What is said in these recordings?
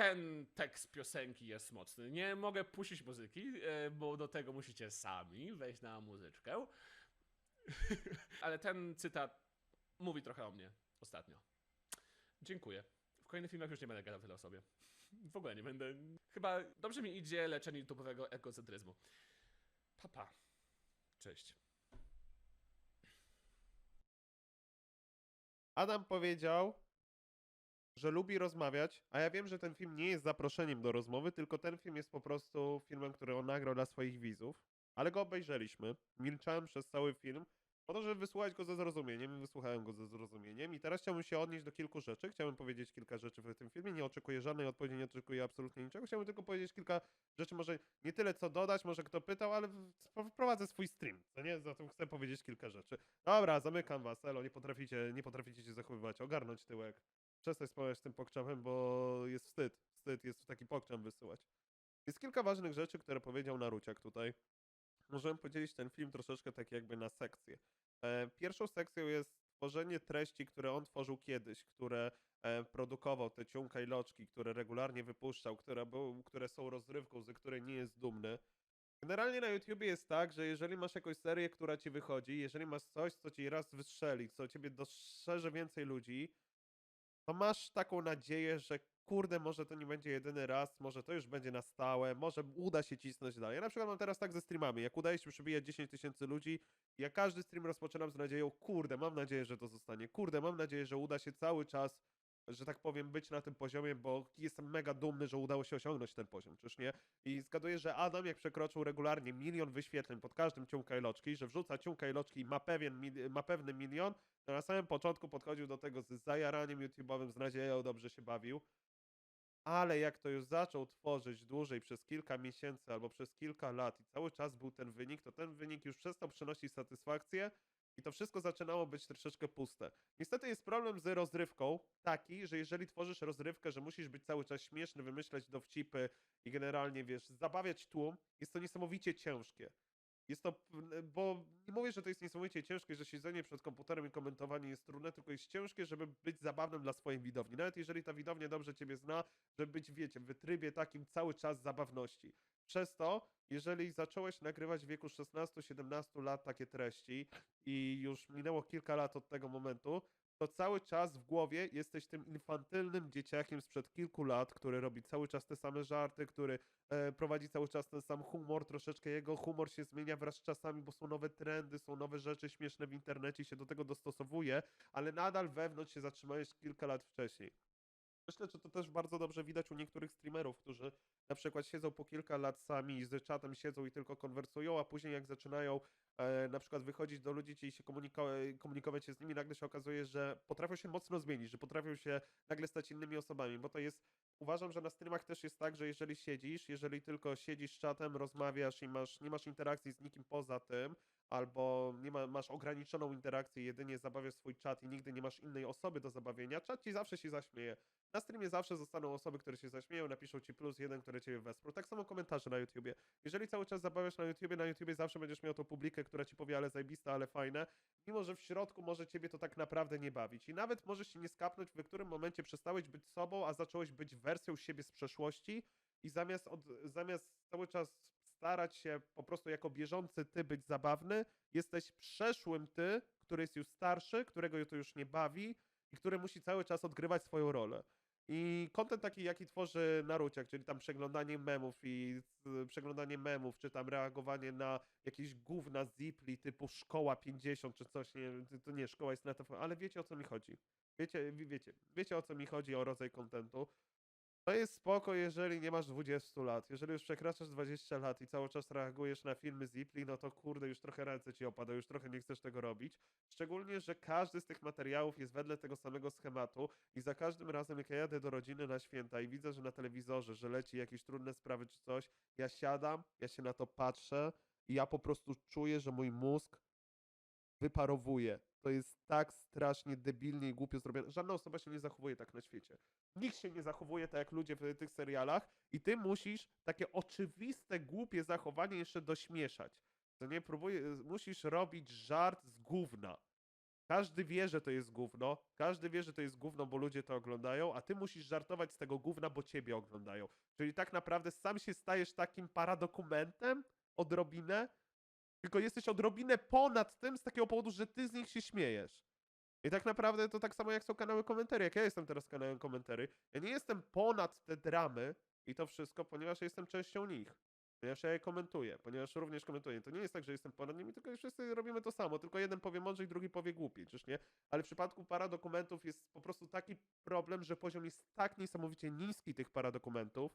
ten tekst piosenki jest mocny. Nie mogę puścić muzyki, e, bo do tego musicie sami wejść na muzyczkę. Ale ten cytat mówi trochę o mnie ostatnio. Dziękuję. W kolejnych filmach już nie będę gadał tyle o sobie. W ogóle nie będę. Chyba dobrze mi idzie leczenie YouTube'owego egocentryzmu. Papa. Cześć. Adam powiedział, że lubi rozmawiać, a ja wiem, że ten film nie jest zaproszeniem do rozmowy, tylko ten film jest po prostu filmem, który on nagrał dla swoich widzów. Ale go obejrzeliśmy. Milczałem przez cały film, po to, żeby wysłuchać go ze zrozumieniem wysłuchałem go ze zrozumieniem. I teraz chciałbym się odnieść do kilku rzeczy. Chciałbym powiedzieć kilka rzeczy w tym filmie. Nie oczekuję żadnej odpowiedzi, nie oczekuję absolutnie niczego. Chciałbym tylko powiedzieć kilka rzeczy, może nie tyle co dodać, może kto pytał, ale wprowadzę swój stream, co nie? Zatem chcę powiedzieć kilka rzeczy. Dobra, zamykam was, elo, nie potraficie, nie potraficie się zachowywać, ogarnąć tyłek. Przestań z tym pokczamem, bo jest wstyd. Wstyd jest taki pokczam wysyłać. Jest kilka ważnych rzeczy, które powiedział Naruciak tutaj. Możemy podzielić ten film troszeczkę tak jakby na sekcje. E, pierwszą sekcją jest tworzenie treści, które on tworzył kiedyś, które e, produkował, te ciunka i loczki, które regularnie wypuszczał, które, był, które są rozrywką, ze której nie jest dumny. Generalnie na YouTubie jest tak, że jeżeli masz jakąś serię, która ci wychodzi, jeżeli masz coś, co ci raz wystrzeli, co ciebie dostrzeże więcej ludzi, to masz taką nadzieję, że kurde, może to nie będzie jedyny raz, może to już będzie na stałe, może uda się cisnąć dalej. Ja na przykład mam teraz tak ze streamami, jak udaje się przybijać 10 tysięcy ludzi, ja każdy stream rozpoczynam z nadzieją, kurde, mam nadzieję, że to zostanie, kurde, mam nadzieję, że uda się cały czas, że tak powiem, być na tym poziomie, bo jestem mega dumny, że udało się osiągnąć ten poziom, czyż nie? I zgaduję, że Adam jak przekroczył regularnie milion wyświetleń pod każdym ciunka i że wrzuca ciunka i i ma, pewien, ma pewny milion, to na samym początku podchodził do tego z zajaraniem YouTube'owym, z nadzieją, dobrze się bawił. Ale jak to już zaczął tworzyć dłużej, przez kilka miesięcy albo przez kilka lat i cały czas był ten wynik, to ten wynik już przestał przynosić satysfakcję i to wszystko zaczynało być troszeczkę puste. Niestety jest problem z rozrywką taki, że jeżeli tworzysz rozrywkę, że musisz być cały czas śmieszny, wymyślać dowcipy i generalnie, wiesz, zabawiać tłum, jest to niesamowicie ciężkie. Jest to, bo nie mówię, że to jest niesamowicie ciężkie, że siedzenie przed komputerem i komentowanie jest trudne, tylko jest ciężkie, żeby być zabawnym dla swojej widowni. Nawet jeżeli ta widownia dobrze ciebie zna, żeby być, wiecie, w trybie takim cały czas zabawności. Przez to, jeżeli zacząłeś nagrywać w wieku 16-17 lat takie treści i już minęło kilka lat od tego momentu, to cały czas w głowie jesteś tym infantylnym dzieciakiem sprzed kilku lat, który robi cały czas te same żarty, który e, prowadzi cały czas ten sam humor, troszeczkę jego humor się zmienia wraz z czasami, bo są nowe trendy, są nowe rzeczy śmieszne w internecie i się do tego dostosowuje, ale nadal wewnątrz się zatrzymałeś kilka lat wcześniej. Myślę, że to też bardzo dobrze widać u niektórych streamerów, którzy na przykład siedzą po kilka lat sami z czatem siedzą i tylko konwersują, a później jak zaczynają e, na przykład wychodzić do ludzi i się komuniko- komunikować się z nimi, nagle się okazuje, że potrafią się mocno zmienić, że potrafią się nagle stać innymi osobami, bo to jest, uważam, że na streamach też jest tak, że jeżeli siedzisz, jeżeli tylko siedzisz z czatem, rozmawiasz i masz, nie masz interakcji z nikim poza tym, albo nie ma, masz ograniczoną interakcję, jedynie zabawiasz swój czat i nigdy nie masz innej osoby do zabawienia, czat ci zawsze się zaśmieje. Na streamie zawsze zostaną osoby, które się zaśmieją, napiszą ci plus jeden, które ciebie wesprą. Tak samo komentarze na YouTubie. Jeżeli cały czas zabawiasz na YouTubie, na YouTubie zawsze będziesz miał tą publikę, która ci powie, ale zajebista, ale fajne, mimo że w środku może ciebie to tak naprawdę nie bawić. I nawet możesz się nie skapnąć, w którym momencie przestałeś być sobą, a zacząłeś być wersją siebie z przeszłości i zamiast, od, zamiast cały czas starać się po prostu jako bieżący ty być zabawny, jesteś przeszłym ty, który jest już starszy, którego to już nie bawi i który musi cały czas odgrywać swoją rolę. I kontent taki, jaki tworzy Naruciak, czyli tam przeglądanie memów i przeglądanie memów, czy tam reagowanie na jakieś gówna zipli typu szkoła 50 czy coś, nie, to nie, szkoła jest na to, ale wiecie o co mi chodzi. Wiecie, wi- wiecie, wiecie o co mi chodzi, o rodzaj kontentu. To jest spoko, jeżeli nie masz 20 lat. Jeżeli już przekraczasz 20 lat i cały czas reagujesz na filmy Zipli, no to kurde, już trochę ręce ci opadają, już trochę nie chcesz tego robić. Szczególnie, że każdy z tych materiałów jest wedle tego samego schematu i za każdym razem, jak ja jadę do rodziny na święta i widzę, że na telewizorze, że leci jakieś trudne sprawy czy coś, ja siadam, ja się na to patrzę i ja po prostu czuję, że mój mózg wyparowuje. To jest tak strasznie debilnie i głupio zrobione. Żadna osoba się nie zachowuje tak na świecie. Nikt się nie zachowuje tak jak ludzie w tych serialach i ty musisz takie oczywiste, głupie zachowanie jeszcze dośmieszać. To nie próbuje, musisz robić żart z gówna. Każdy wie, że to jest gówno. Każdy wie, że to jest gówno, bo ludzie to oglądają, a ty musisz żartować z tego gówna, bo ciebie oglądają. Czyli tak naprawdę sam się stajesz takim paradokumentem odrobinę, tylko jesteś odrobinę ponad tym z takiego powodu, że ty z nich się śmiejesz. I tak naprawdę to tak samo jak są kanały komentarzy. Jak ja jestem teraz kanałem komentarzy, ja nie jestem ponad te dramy i to wszystko, ponieważ jestem częścią nich. Ponieważ ja je komentuję, ponieważ również komentuję. To nie jest tak, że jestem ponad nimi, tylko wszyscy robimy to samo. Tylko jeden powie mądrzej, drugi powie głupiej, czyż nie? Ale w przypadku paradokumentów jest po prostu taki problem, że poziom jest tak niesamowicie niski tych paradokumentów,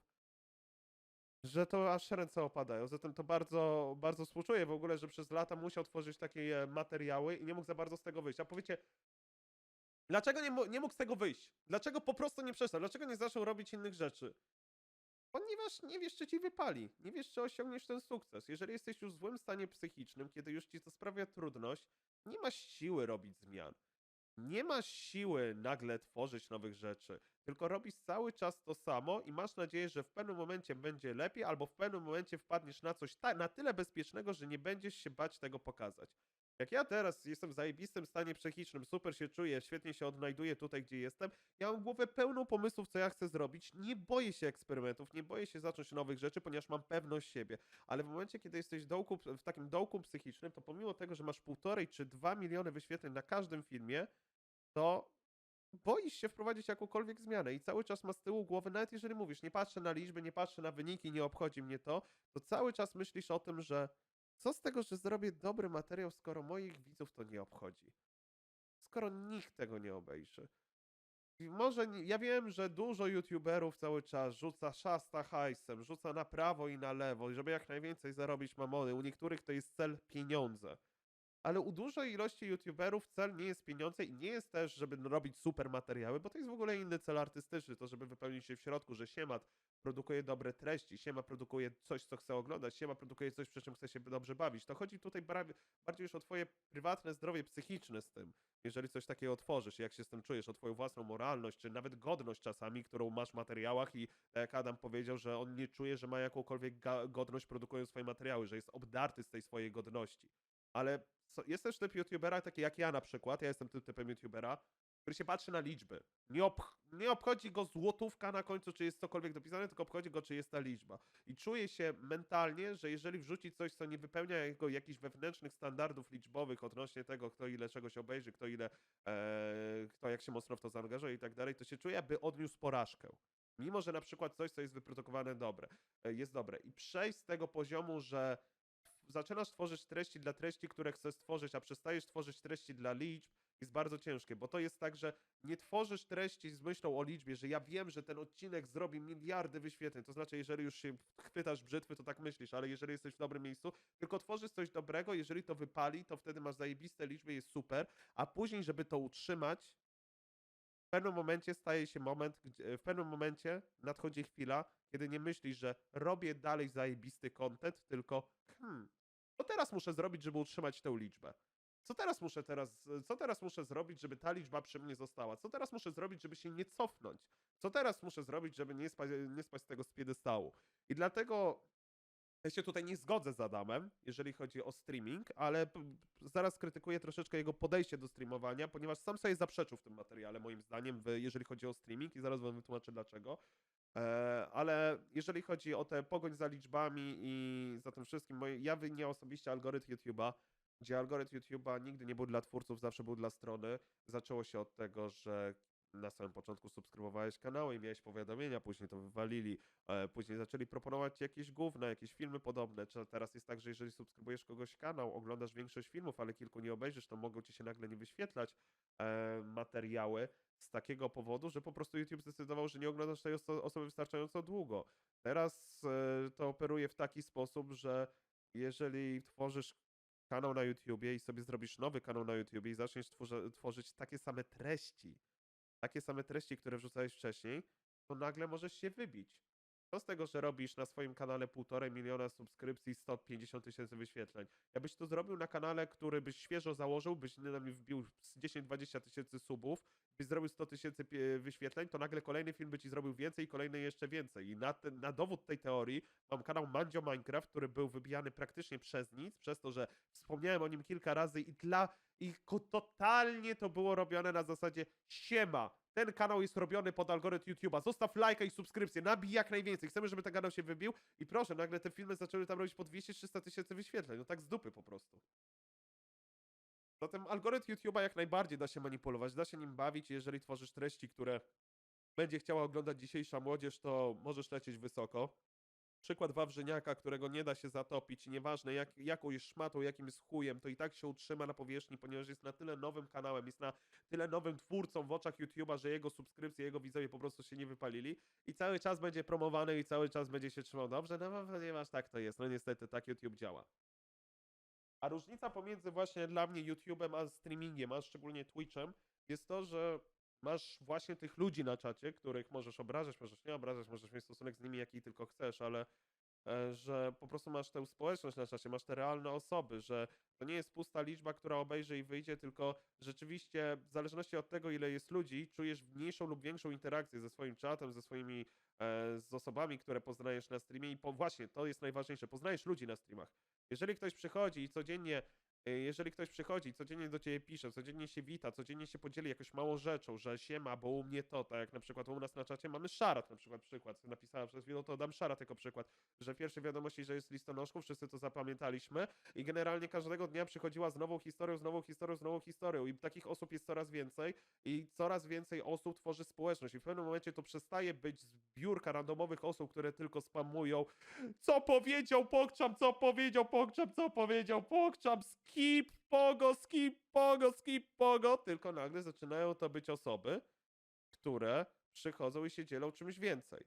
że to aż ręce opadają. Zatem to bardzo, bardzo współczuję w ogóle, że przez lata musiał tworzyć takie e, materiały i nie mógł za bardzo z tego wyjść. A powiecie, dlaczego nie, nie mógł z tego wyjść? Dlaczego po prostu nie przestał? Dlaczego nie zaczął robić innych rzeczy? Ponieważ nie wiesz, czy ci wypali. Nie wiesz, czy osiągniesz ten sukces. Jeżeli jesteś już w złym stanie psychicznym, kiedy już ci to sprawia trudność, nie masz siły robić zmian. Nie masz siły nagle tworzyć nowych rzeczy, tylko robisz cały czas to samo i masz nadzieję, że w pewnym momencie będzie lepiej, albo w pewnym momencie wpadniesz na coś na tyle bezpiecznego, że nie będziesz się bać tego pokazać. Jak ja teraz jestem w zajebistym stanie psychicznym, super się czuję, świetnie się odnajduję tutaj, gdzie jestem, ja mam głowę pełną pomysłów, co ja chcę zrobić, nie boję się eksperymentów, nie boję się zacząć nowych rzeczy, ponieważ mam pewność siebie. Ale w momencie, kiedy jesteś dołku, w takim dołku psychicznym, to pomimo tego, że masz półtorej czy dwa miliony wyświetleń na każdym filmie, to boisz się wprowadzić jakąkolwiek zmianę i cały czas ma z tyłu głowy, nawet jeżeli mówisz, nie patrzę na liczby, nie patrzę na wyniki, nie obchodzi mnie to, to cały czas myślisz o tym, że co z tego, że zrobię dobry materiał, skoro moich widzów to nie obchodzi? Skoro nikt tego nie obejrzy. Może, nie, ja wiem, że dużo youtuberów cały czas rzuca szasta hajsem, rzuca na prawo i na lewo, żeby jak najwięcej zarobić mamony. U niektórych to jest cel pieniądze. Ale u dużej ilości youtuberów cel nie jest pieniądze i nie jest też, żeby robić super materiały, bo to jest w ogóle inny cel artystyczny, to żeby wypełnić się w środku, że Siemat produkuje dobre treści, Siema produkuje coś, co chce oglądać, Siema produkuje coś, przy czym chce się dobrze bawić. To chodzi tutaj bardziej już o twoje prywatne zdrowie psychiczne z tym, jeżeli coś takiego tworzysz, jak się z tym czujesz, o twoją własną moralność, czy nawet godność czasami, którą masz w materiałach i tak jak Adam powiedział, że on nie czuje, że ma jakąkolwiek godność produkując swoje materiały, że jest obdarty z tej swojej godności. Ale jest też typ youtubera, taki jak ja na przykład, ja jestem typem youtubera, który się patrzy na liczby. Nie, nie obchodzi go złotówka na końcu, czy jest cokolwiek dopisane, tylko obchodzi go, czy jest ta liczba. I czuje się mentalnie, że jeżeli wrzuci coś, co nie wypełnia jego jakichś wewnętrznych standardów liczbowych odnośnie tego, kto ile czegoś obejrzy, kto ile, e, kto jak się mocno w to zaangażuje i tak dalej, to się czuje, jakby odniósł porażkę. Mimo, że na przykład coś, co jest wyprodukowane dobre, e, jest dobre. I przejść z tego poziomu, że zaczynasz tworzyć treści dla treści, które chcesz stworzyć, a przestajesz tworzyć treści dla liczb, jest bardzo ciężkie, bo to jest tak, że nie tworzysz treści z myślą o liczbie, że ja wiem, że ten odcinek zrobi miliardy wyświetleń. To znaczy, jeżeli już się chwytasz brzytwy, to tak myślisz, ale jeżeli jesteś w dobrym miejscu, tylko tworzysz coś dobrego, jeżeli to wypali, to wtedy masz zajebiste liczby, jest super, a później, żeby to utrzymać, w pewnym momencie staje się moment, w pewnym momencie nadchodzi chwila, kiedy nie myślisz, że robię dalej zajebisty content, tylko hmm, co teraz muszę zrobić, żeby utrzymać tę liczbę? Co teraz muszę teraz, co teraz muszę zrobić, żeby ta liczba przy mnie została? Co teraz muszę zrobić, żeby się nie cofnąć? Co teraz muszę zrobić, żeby nie spać, nie spać z tego z piedestału? I dlatego ja się tutaj nie zgodzę z Adamem, jeżeli chodzi o streaming, ale zaraz krytykuję troszeczkę jego podejście do streamowania, ponieważ sam sobie zaprzeczył w tym materiale, moim zdaniem, jeżeli chodzi o streaming i zaraz wam wytłumaczę dlaczego. E, ale jeżeli chodzi o tę pogoń za liczbami i za tym wszystkim, ja wynię osobiście algorytm YouTube'a, gdzie algorytm YouTube'a nigdy nie był dla twórców, zawsze był dla strony. Zaczęło się od tego, że na samym początku subskrybowałeś kanały i miałeś powiadomienia, później to wywalili, e, później zaczęli proponować jakieś gówna, jakieś filmy podobne. Czy teraz jest tak, że jeżeli subskrybujesz kogoś kanał, oglądasz większość filmów, ale kilku nie obejrzysz, to mogą ci się nagle nie wyświetlać e, materiały z takiego powodu, że po prostu YouTube zdecydował, że nie oglądasz tej oso- osoby wystarczająco długo. Teraz e, to operuje w taki sposób, że jeżeli tworzysz kanał na YouTubie i sobie zrobisz nowy kanał na YouTubie i zaczniesz tworzyć takie same treści, takie same treści, które wrzucałeś wcześniej, to nagle możesz się wybić. Co z tego, że robisz na swoim kanale półtorej miliona subskrypcji i 150 tysięcy wyświetleń? Jakbyś to zrobił na kanale, który byś świeżo założył, byś wbił z 10-20 tysięcy subów, byś zrobił 100 tysięcy wyświetleń, to nagle kolejny film by ci zrobił więcej i kolejny jeszcze więcej. I na, ten, na dowód tej teorii mam kanał Mandzio Minecraft, który był wybijany praktycznie przez nic, przez to, że wspomniałem o nim kilka razy i dla i ko- totalnie to było robione na zasadzie siema, ten kanał jest robiony pod algorytm YouTube'a, zostaw lajka i subskrypcję, nabij jak najwięcej, chcemy, żeby ten kanał się wybił? I proszę, nagle te filmy zaczęły tam robić po 200-300 tysięcy wyświetleń, no tak z dupy po prostu. Zatem algorytm YouTube'a jak najbardziej da się manipulować, da się nim bawić, jeżeli tworzysz treści, które będzie chciała oglądać dzisiejsza młodzież, to możesz lecieć wysoko. Przykład Wawrzyniaka, którego nie da się zatopić, nieważne jak, jaką jest szmatą, jakim jest chujem, to i tak się utrzyma na powierzchni, ponieważ jest na tyle nowym kanałem, jest na tyle nowym twórcą w oczach YouTube'a, że jego subskrypcje, jego widzowie po prostu się nie wypalili i cały czas będzie promowany i cały czas będzie się trzymał dobrze, no ponieważ tak to jest, no niestety tak YouTube działa. A różnica pomiędzy właśnie dla mnie YouTube'em a streamingiem, a szczególnie Twitchem, jest to, że masz właśnie tych ludzi na czacie, których możesz obrażać, możesz nie obrażać, możesz mieć stosunek z nimi jaki tylko chcesz, ale e, że po prostu masz tę społeczność na czacie, masz te realne osoby, że to nie jest pusta liczba, która obejrzy i wyjdzie, tylko rzeczywiście w zależności od tego, ile jest ludzi, czujesz mniejszą lub większą interakcję ze swoim czatem, ze swoimi, e, z osobami, które poznajesz na streamie i po, właśnie, to jest najważniejsze, poznajesz ludzi na streamach. Jeżeli ktoś przychodzi i codziennie Jeżeli ktoś przychodzi, codziennie do ciebie pisze, codziennie się wita, codziennie się podzieli jakąś małą rzeczą, że siema, bo u mnie to, tak jak na przykład u nas na czacie mamy szarat, na przykład przykład, napisałem przez chwilę, to dam szarat jako przykład, że w pierwszej wiadomości, że jest listonoszką, wszyscy to zapamiętaliśmy i generalnie każdego dnia przychodziła z nową historią, z nową historią, z nową historią i takich osób jest coraz więcej i coraz więcej osób tworzy społeczność i w pewnym momencie to przestaje być zbiórka randomowych osób, które tylko spamują co powiedział Pogczam, co powiedział Pogczam, co powiedział Pogczam, skip, pogo, skip, pogo, skip, pogo, tylko nagle zaczynają to być osoby, które przychodzą i się dzielą czymś więcej.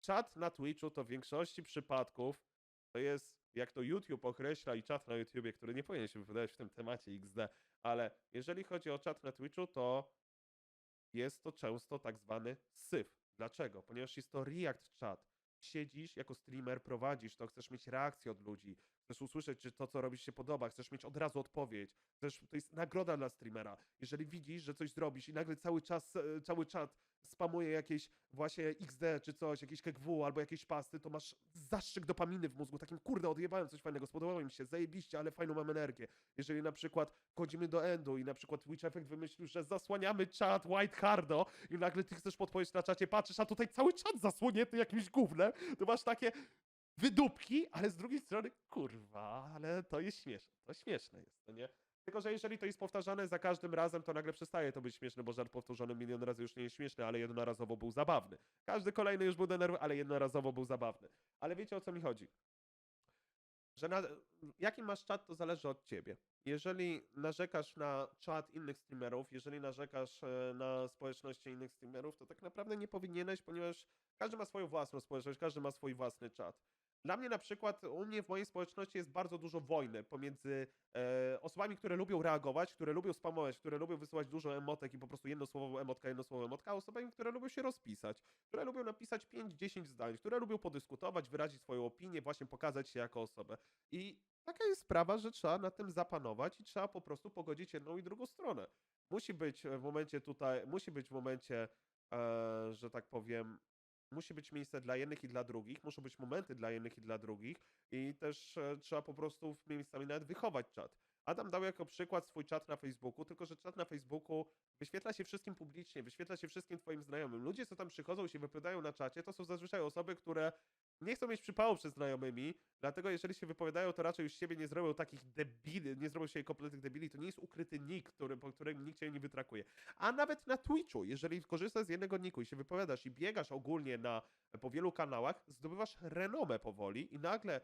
Czat na Twitchu to w większości przypadków to jest, jak to YouTube określa i czat na YouTubie, który nie powinien się wypowiadać w tym temacie XD, ale jeżeli chodzi o czat na Twitchu, to jest to często tak zwany syf. Dlaczego? Ponieważ jest to React chat. Siedzisz jako streamer, prowadzisz to, chcesz mieć reakcję od ludzi, chcesz usłyszeć, czy to, co robisz, się podoba, chcesz mieć od razu odpowiedź, chcesz, to jest nagroda dla streamera. Jeżeli widzisz, że coś zrobisz i nagle cały czas, e, cały czat spamuje jakieś właśnie XD czy coś, jakieś KGW albo jakieś pasty, to masz zastrzyk dopaminy w mózgu, takim kurde, odjebałem coś fajnego, spodobało mi się, zajebiście, ale fajną mam energię. Jeżeli na przykład wchodzimy do endu i na przykład Twitch Effect wymyślił, że zasłaniamy czat White Hardo i nagle ty chcesz podpowiedź na czacie, patrzysz, a tutaj cały czat zasłonięty jakimś gównem, to masz takie wydupki, ale z drugiej strony, kurwa, ale to jest śmieszne, to śmieszne jest, no nie? Tylko, że jeżeli to jest powtarzane za każdym razem, to nagle przestaje to być śmieszne, bo żart powtórzony milion razy już nie jest śmieszny, ale jednorazowo był zabawny. Każdy kolejny już był denerwowany, ale jednorazowo był zabawny. Ale wiecie o co mi chodzi? Że na, jaki masz czat, to zależy od ciebie. Jeżeli narzekasz na czat innych streamerów, jeżeli narzekasz e, na społeczności innych streamerów, to tak naprawdę nie powinieneś, ponieważ każdy ma swoją własną społeczność, każdy ma swój własny czat. Dla mnie na przykład, u mnie w mojej społeczności jest bardzo dużo wojny pomiędzy e, osobami, które lubią reagować, które lubią spamować, które lubią wysyłać dużo emotek i po prostu jednosłowową emotkę, jednosłowową emotka, a osobami, które lubią się rozpisać, które lubią napisać 5-10 zdań, które lubią podyskutować, wyrazić swoją opinię, właśnie pokazać się jako osobę. I taka jest sprawa, że trzeba na tym zapanować i trzeba po prostu pogodzić jedną i drugą stronę. Musi być w momencie tutaj, musi być w momencie, e, że tak powiem, musi być miejsce dla jednych i dla drugich, muszą być momenty dla jednych i dla drugich i też e, trzeba po prostu miejscami nawet wychować czat. Adam dał jako przykład swój czat na Facebooku, tylko że czat na Facebooku wyświetla się wszystkim publicznie, wyświetla się wszystkim twoim znajomym. Ludzie, co tam przychodzą i się wypowiadają na czacie, to są zazwyczaj osoby, które nie chcą mieć przypału przed znajomymi, dlatego jeżeli się wypowiadają, to raczej już siebie nie zrobią takich debili, nie zrobią się kompletnych debili, to nie jest ukryty nick, który, po którym nikt cię nie wytrakuje. A nawet na Twitchu, jeżeli korzystasz z jednego niku i się wypowiadasz i biegasz ogólnie na, po wielu kanałach, zdobywasz renomę powoli i nagle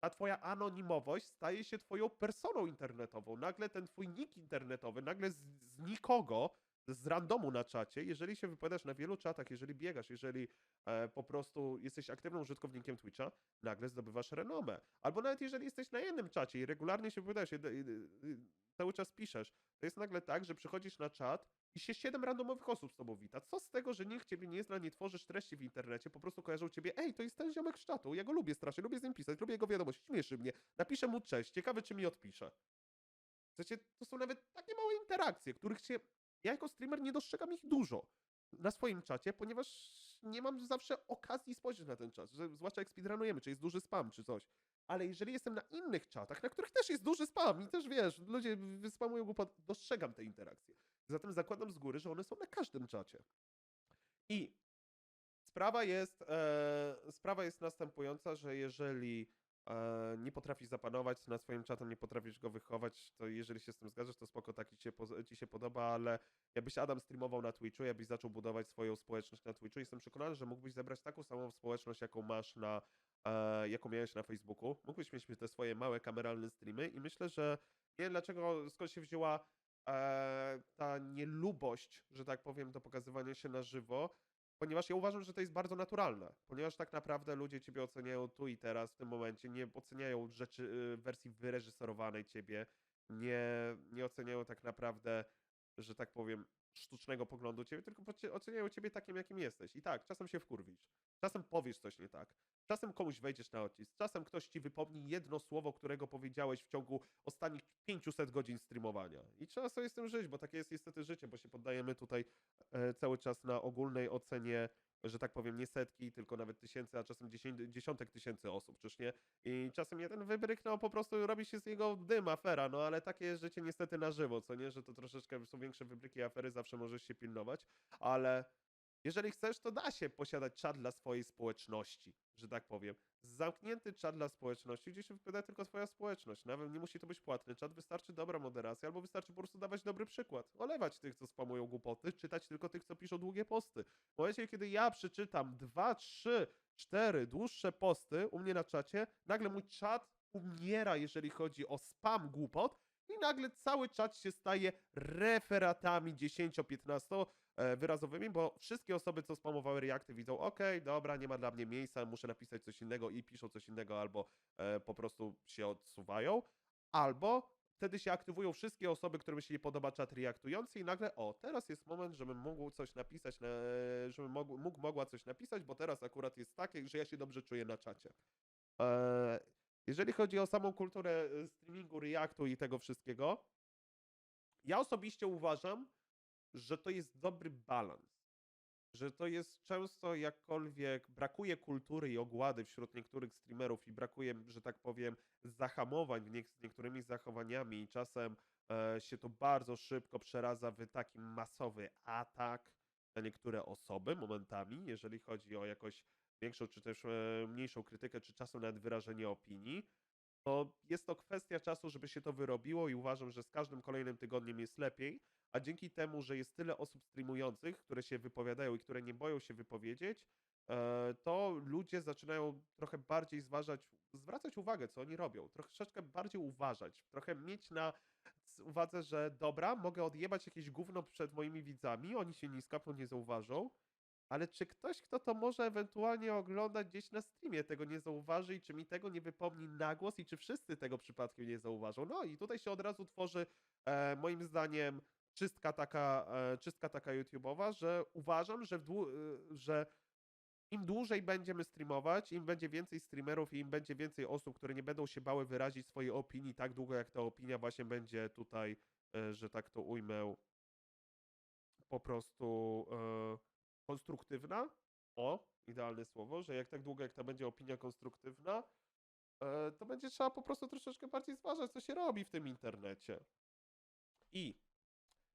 ta twoja anonimowość staje się twoją personą internetową. Nagle ten twój nick internetowy, nagle z, z nikogo, z randomu na czacie, jeżeli się wypowiadasz na wielu czatach, jeżeli biegasz, jeżeli e, po prostu jesteś aktywnym użytkownikiem Twitcha, nagle zdobywasz renomę. Albo nawet jeżeli jesteś na jednym czacie i regularnie się wypowiadasz, i, cały czas piszesz, to jest nagle tak, że przychodzisz na czat i się siedem randomowych osób z tobą wita. Co z tego, że nikt ciebie nie zna, nie tworzysz treści w internecie, po prostu kojarzą ciebie, ej, to jest ten ziomek z czatu, ja go lubię strasznie, lubię z nim pisać, lubię jego wiadomość, śmieszy mnie, napiszę mu cześć, ciekawe czy mi odpisze. W sensie, to są nawet takie małe interakcje, których się, ja jako streamer nie dostrzegam ich dużo na swoim czacie, ponieważ nie mam zawsze okazji spojrzeć na ten czas, że, zwłaszcza jak speedrunujemy, czy jest duży spam, czy coś. Ale jeżeli jestem na innych czatach, na których też jest duży spam i też wiesz, ludzie wyspamują głupot, dostrzegam te interakcje. Zatem zakładam z góry, że one są na każdym czacie. I sprawa jest, e, sprawa jest następująca, że jeżeli nie potrafisz zapanować nad swoim czatem, nie potrafisz go wychować, to jeżeli się z tym zgadzasz, to spoko, taki ci ci się podoba, ale jakbyś Adam streamował na Twitchu, jakbyś zaczął budować swoją społeczność na Twitchu, jestem przekonany, że mógłbyś zebrać taką samą społeczność, jaką masz na, e, jaką miałeś na Facebooku. Mógłbyś mieć te swoje małe kameralne streamy i myślę, że nie wiem dlaczego, skąd się wzięła e, ta nielubość, że tak powiem, do pokazywania się na żywo, ponieważ ja uważam, że to jest bardzo naturalne, ponieważ tak naprawdę ludzie ciebie oceniają tu i teraz, w tym momencie, nie oceniają rzeczy, y, wersji wyreżyserowanej ciebie, nie, nie oceniają tak naprawdę, że tak powiem, sztucznego poglądu ciebie, tylko oceniają ciebie takim, jakim jesteś. I tak, czasem się wkurwisz, czasem powiesz coś nie tak, czasem komuś wejdziesz na odcisk, czasem ktoś ci wypomni jedno słowo, którego powiedziałeś w ciągu ostatnich 500 godzin streamowania. I trzeba sobie z tym żyć, bo takie jest niestety życie, bo się poddajemy tutaj e, cały czas na ogólnej ocenie, że tak powiem, nie setki, tylko nawet tysięcy, a czasem dziesiątek tysięcy osób, czyż nie? I czasem jeden wybryk, no po prostu robi się z niego dym, afera, no ale takie jest życie niestety na żywo, co nie? Że to troszeczkę są większe wybryki afery, zawsze możesz się pilnować, ale jeżeli chcesz, to da się posiadać czat dla swojej społeczności, że tak powiem. Zamknięty czat dla społeczności, gdzie się wypowiada tylko twoja społeczność. Nawet nie musi to być płatny czat, wystarczy dobra moderacja, albo wystarczy po prostu dawać dobry przykład. Olewać tych, co spamują głupoty, czytać tylko tych, co piszą długie posty. W momencie, kiedy ja przeczytam dwa, trzy, cztery dłuższe posty u mnie na czacie, nagle mój czat umiera, jeżeli chodzi o spam głupot i nagle cały czat się staje referatami 10-15 e, wyrazowymi, bo wszystkie osoby, co spamowały reakty, widzą, okej, dobra, nie ma dla mnie miejsca, muszę napisać coś innego i piszą coś innego, albo e, po prostu się odsuwają, albo wtedy się aktywują wszystkie osoby, którym się nie podoba czat reaktujący i nagle, o, teraz jest moment, żebym mógł coś napisać, na, żebym mógł, mógł, mogła coś napisać, bo teraz akurat jest takie, że ja się dobrze czuję na czacie. Jeżeli chodzi o samą kulturę e, streamingu, reaktu i tego wszystkiego, ja osobiście uważam, że to jest dobry balans. Że to jest często jakkolwiek brakuje kultury i ogłady wśród niektórych streamerów i brakuje, że tak powiem, zahamowań z niektórymi zachowaniami i czasem e, się to bardzo szybko przeradza w taki masowy atak na niektóre osoby momentami, jeżeli chodzi o jakoś większą czy też e, mniejszą krytykę, czy czasem nawet wyrażenie opinii to jest to kwestia czasu, żeby się to wyrobiło i uważam, że z każdym kolejnym tygodniem jest lepiej, a dzięki temu, że jest tyle osób streamujących, które się wypowiadają i które nie boją się wypowiedzieć, e, to ludzie zaczynają trochę bardziej zważać, zwracać uwagę, co oni robią, troszeczkę bardziej uważać, trochę mieć na uwadze, że dobra, mogę odjebać jakieś gówno przed moimi widzami, oni się nie skapną, nie zauważą, ale czy ktoś, kto to może ewentualnie oglądać gdzieś na streamie, tego nie zauważy i czy mi tego nie wypomni na głos i czy wszyscy tego przypadkiem nie zauważą? No i tutaj się od razu tworzy, e, moim zdaniem, czystka taka, e, czystka taka YouTube'owa, że uważam, że, dłu- e, że im dłużej będziemy streamować, im będzie więcej streamerów i im będzie więcej osób, które nie będą się bały wyrazić swojej opinii tak długo, jak ta opinia właśnie będzie tutaj, e, że tak to ujmę, po prostu e, konstruktywna. O, idealne słowo, że jak tak długo, jak ta będzie opinia konstruktywna, e, to będzie trzeba po prostu troszeczkę bardziej zważać, co się robi w tym internecie. I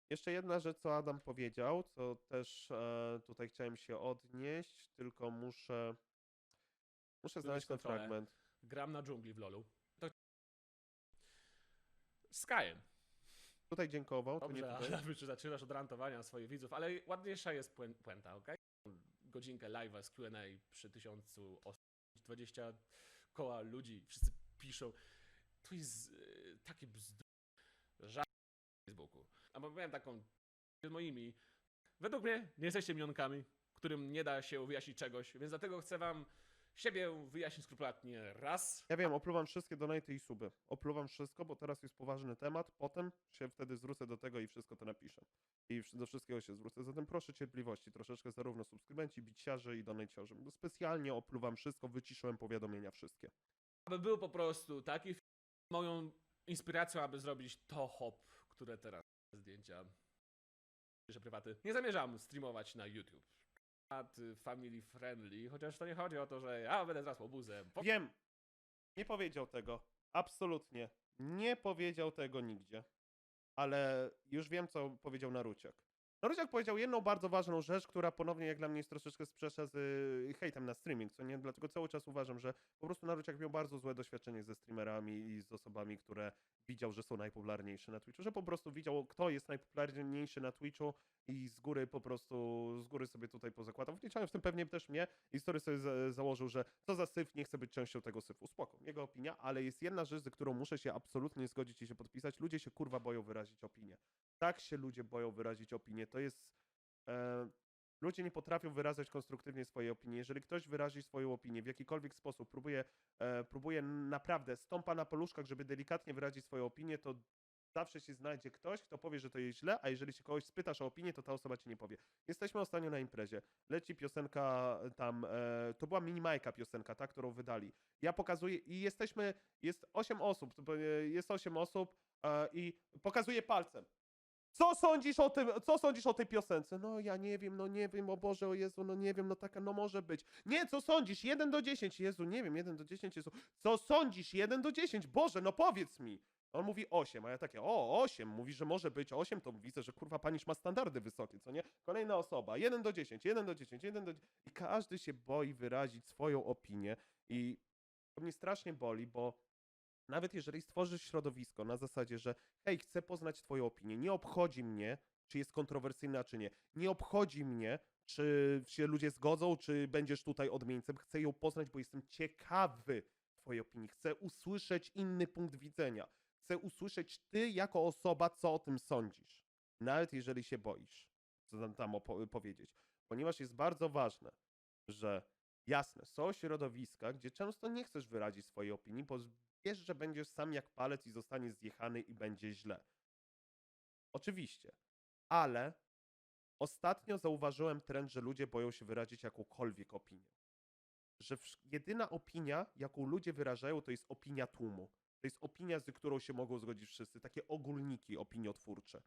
jeszcze jedna rzecz, co Adam powiedział, co też e, tutaj chciałem się odnieść, tylko muszę. Muszę znaleźć ten fragment. Gram na dżungli w LoLu. To... Skyem. Tutaj dziękował, to nie Dobrze, tutaj. ale zaczynasz od rantowania swoich widzów, ale ładniejsza jest puenta, ok? Godzinkę live'a z Q&A przy tysiącu osób, 20 koła ludzi, wszyscy piszą. To jest e, takie bzdury. Żart na Facebooku. A bo miałem taką z moimi. Według mnie nie jesteście minionkami, którym nie da się wyjaśnić czegoś, więc dlatego chcę wam siebie wyjaśnić skrupulatnie raz. Ja wiem, opluwam wszystkie donaty i suby. Opluwam wszystko, bo teraz jest poważny temat, potem się wtedy zwrócę do tego i wszystko to napiszę. I do wszystkiego się zwrócę. Zatem proszę cierpliwości, troszeczkę zarówno subskrybenci, biciarze i donajciorzy. Bo specjalnie opluwam wszystko, wyciszyłem powiadomienia wszystkie. aby był po prostu taki moją inspiracją, aby zrobić to hop, które teraz zdjęcia że prywaty. Nie zamierzam streamować na YouTube. At family friendly, chociaż to nie chodzi o to, że ja będę zaraz łobuzem. Po- Wiem, Nie powiedział tego. Absolutnie. Nie powiedział tego nigdzie. Ale już wiem, co powiedział Naruciak. Naruciak powiedział jedną bardzo ważną rzecz, która ponownie jak dla mnie jest troszeczkę sprzecza z y, hejtem na streaming, co nie? Dlatego cały czas uważam, że po prostu Naruciak miał bardzo złe doświadczenie ze streamerami i z osobami, które widział, że są najpopularniejsze na Twitchu, że po prostu widział, kto jest najpopularniejszy na Twitchu i z góry po prostu, z góry sobie tutaj pozakładał. Wliczając w tym pewnie też mnie i story sobie za, założył, że co za syf, nie chcę być częścią tego syfu. Spoko, jego opinia, ale jest jedna rzecz, z którą muszę się absolutnie zgodzić i się podpisać. Ludzie się kurwa boją wyrazić opinię. Tak się ludzie boją wyrazić opinię. To jest... E, ludzie nie potrafią wyrażać konstruktywnie swojej opinii. Jeżeli ktoś wyrazi swoją opinię w jakikolwiek sposób, próbuje, e, próbuje naprawdę, stąpa na poluszkach, żeby delikatnie wyrazić swoją opinię, to zawsze się znajdzie ktoś, kto powie, że to jest źle, a jeżeli się kogoś spytasz o opinię, to ta osoba ci nie powie. Jesteśmy ostatnio na imprezie. Leci piosenka tam, e, to była minimajka piosenka, ta, którą wydali. Ja pokazuję i jesteśmy, jest 8 osób, e, jest 8 osób e, i pokazuję palcem. Co sądzisz o tym, co sądzisz o tej piosence? No ja nie wiem, no nie wiem, o Boże, o Jezu, no nie wiem, no taka, no może być. Nie, co sądzisz? 1 do 10, Jezu, nie wiem, 1 do 10, Jezu. Co sądzisz? 1 do 10, Boże, no powiedz mi. On mówi 8, a ja takie, o, 8, mówi, że może być 8, to widzę, że kurwa panisz ma standardy wysokie, co nie? Kolejna osoba, 1 do 10, 1 do 10, 1 do 10. I każdy się boi wyrazić swoją opinię i to mnie strasznie boli, bo nawet jeżeli stworzysz środowisko na zasadzie, że hej, chcę poznać twoją opinię, nie obchodzi mnie, czy jest kontrowersyjna, czy nie. Nie obchodzi mnie, czy się ludzie zgodzą, czy będziesz tutaj odmieńcem. Chcę ją poznać, bo jestem ciekawy twojej opinii. Chcę usłyszeć inny punkt widzenia. Chcę usłyszeć ty jako osoba, co o tym sądzisz. Nawet jeżeli się boisz, co tam, tam powiedzieć. Ponieważ jest bardzo ważne, że jasne, są środowiska, gdzie często nie chcesz wyrazić swojej opinii, bo wiesz, że będziesz sam jak palec i zostaniesz zjechany i będzie źle. Oczywiście, ale ostatnio zauważyłem trend, że ludzie boją się wyrazić jakąkolwiek opinię. Że jedyna opinia, jaką ludzie wyrażają, to jest opinia tłumu. To jest opinia, z którą się mogą zgodzić wszyscy. Takie ogólniki opiniotwórcze.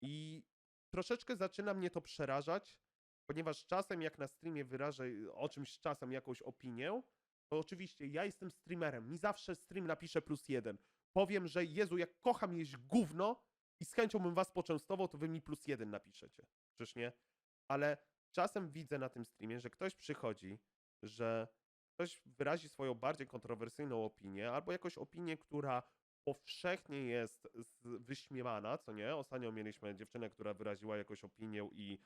I troszeczkę zaczyna mnie to przerażać, ponieważ czasem jak na streamie wyrażę o czymś czasem jakąś opinię, to oczywiście ja jestem streamerem. Mi zawsze stream napisze plus jeden. Powiem, że Jezu, jak kocham jeść gówno i z chęcią bym was poczęstował, to wy mi plus jeden napiszecie. Czyż nie? Ale czasem widzę na tym streamie, że ktoś przychodzi, że ktoś wyrazi swoją bardziej kontrowersyjną opinię, albo jakąś opinię, która powszechnie jest wyśmiewana, co nie? Ostatnio mieliśmy dziewczynę, która wyraziła jakąś opinię i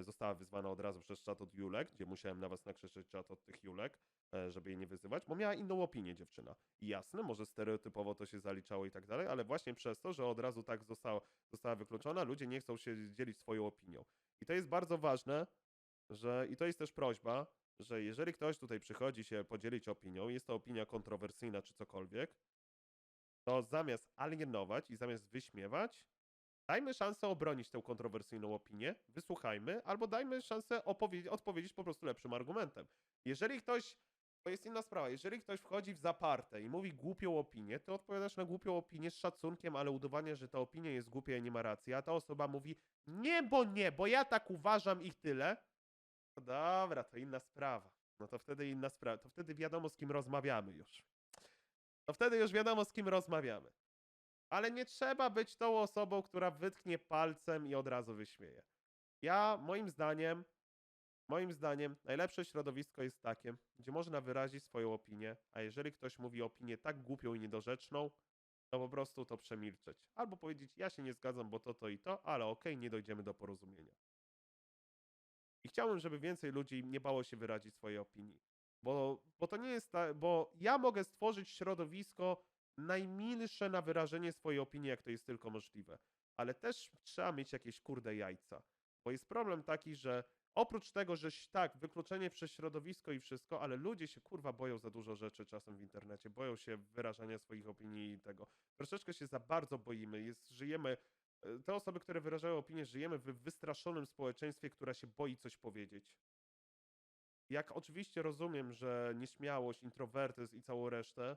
została wyzwana od razu przez czat od Julek, gdzie musiałem na was nakrzyczeć czat od tych Julek, e, żeby jej nie wyzywać, bo miała inną opinię dziewczyna. I jasne, może stereotypowo to się zaliczało i tak dalej, ale właśnie przez to, że od razu tak została, została wykluczona, ludzie nie chcą się dzielić swoją opinią. I to jest bardzo ważne, że i to jest też prośba, że jeżeli ktoś tutaj przychodzi się podzielić opinią, jest to opinia kontrowersyjna czy cokolwiek, to zamiast alienować i zamiast wyśmiewać, dajmy szansę obronić tę kontrowersyjną opinię, wysłuchajmy, albo dajmy szansę odpowiedzieć po prostu lepszym argumentem. Jeżeli ktoś, to jest inna sprawa, jeżeli ktoś wchodzi w zaparte i mówi głupią opinię, to odpowiadasz na głupią opinię z szacunkiem, ale udowadnia, że ta opinia jest głupia i nie ma racji, a ta osoba mówi nie, bo nie, bo ja tak uważam i tyle, no dobra, to inna sprawa. No to wtedy inna sprawa. To wtedy wiadomo, z kim rozmawiamy już. To wtedy już wiadomo, z kim rozmawiamy. Ale nie trzeba być tą osobą, która wytknie palcem i od razu wyśmieje. Ja, moim zdaniem, moim zdaniem, najlepsze środowisko jest takie, gdzie można wyrazić swoją opinię, a jeżeli ktoś mówi opinię tak głupią i niedorzeczną, to po prostu to przemilczeć. Albo powiedzieć, ja się nie zgadzam, bo to, to i to, ale okej, nie dojdziemy do porozumienia. I chciałbym, żeby więcej ludzi nie bało się wyrazić swojej opinii. Bo, bo to nie jest tak, bo ja mogę stworzyć środowisko najmilsze na wyrażenie swojej opinii, jak to jest tylko możliwe. Ale też trzeba mieć jakieś kurde jajca. Bo jest problem taki, że oprócz tego, że tak, wykluczenie przez środowisko i wszystko, ale ludzie się kurwa boją za dużo rzeczy czasem w internecie, boją się wyrażania swoich opinii i tego. Troszeczkę się za bardzo boimy, jest, żyjemy e, te osoby, które wyrażają opinię, żyjemy w wystraszonym społeczeństwie, która się boi coś powiedzieć. Jak oczywiście rozumiem, że nieśmiałość, introwertyzm i całą resztę,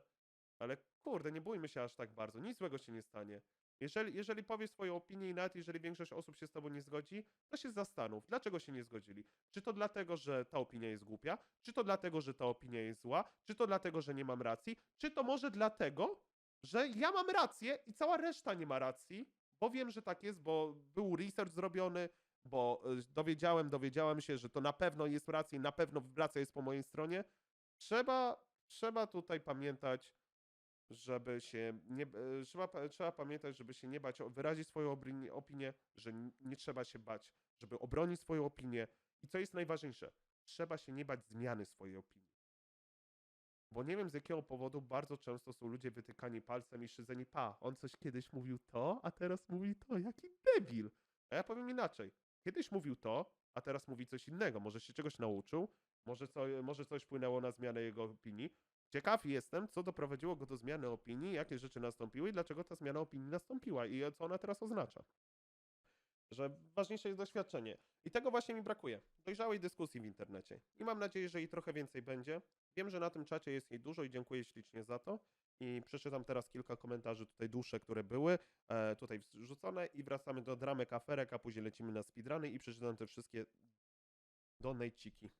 ale kurde, nie bójmy się aż tak bardzo. Nic złego się nie stanie. Jeżeli, jeżeli powiesz swoją opinię i nawet jeżeli większość osób się z tobą nie zgodzi, to się zastanów, dlaczego się nie zgodzili. Czy to dlatego, że ta opinia jest głupia? Czy to dlatego, że ta opinia jest zła? Czy to dlatego, że nie mam racji? Czy to może dlatego, że ja mam rację i cała reszta nie ma racji? Bo wiem, że tak jest, bo był research zrobiony, bo y, dowiedziałem, dowiedziałem się, że to na pewno jest racja i na pewno racja jest po mojej stronie. Trzeba, trzeba tutaj pamiętać, żeby się nie, e, trzeba, trzeba pamiętać, żeby się nie bać, wyrazić swoją opinię, że nie trzeba się bać, żeby obronić swoją opinię. I co jest najważniejsze, trzeba się nie bać zmiany swojej opinii. Bo nie wiem z jakiego powodu bardzo często są ludzie wytykani palcem i szydzeni, pa, on coś kiedyś mówił to, a teraz mówi to, jaki debil. A ja powiem inaczej, kiedyś mówił to, a teraz mówi coś innego, może się czegoś nauczył, może, co, może coś wpłynęło na zmianę jego opinii. Ciekaw jestem, co doprowadziło go do zmiany opinii, jakie rzeczy nastąpiły i dlaczego ta zmiana opinii nastąpiła i co ona teraz oznacza. Że ważniejsze jest doświadczenie. I tego właśnie mi brakuje. Dojrzałej dyskusji w internecie. I mam nadzieję, że jej trochę więcej będzie. Wiem, że na tym czacie jest jej dużo i dziękuję ślicznie za to. I przeczytam teraz kilka komentarzy tutaj dłuższe, które były e, tutaj wrzucone i wracamy do dramek, aferek, a później lecimy na speedruny i przeczytam te wszystkie donateciki.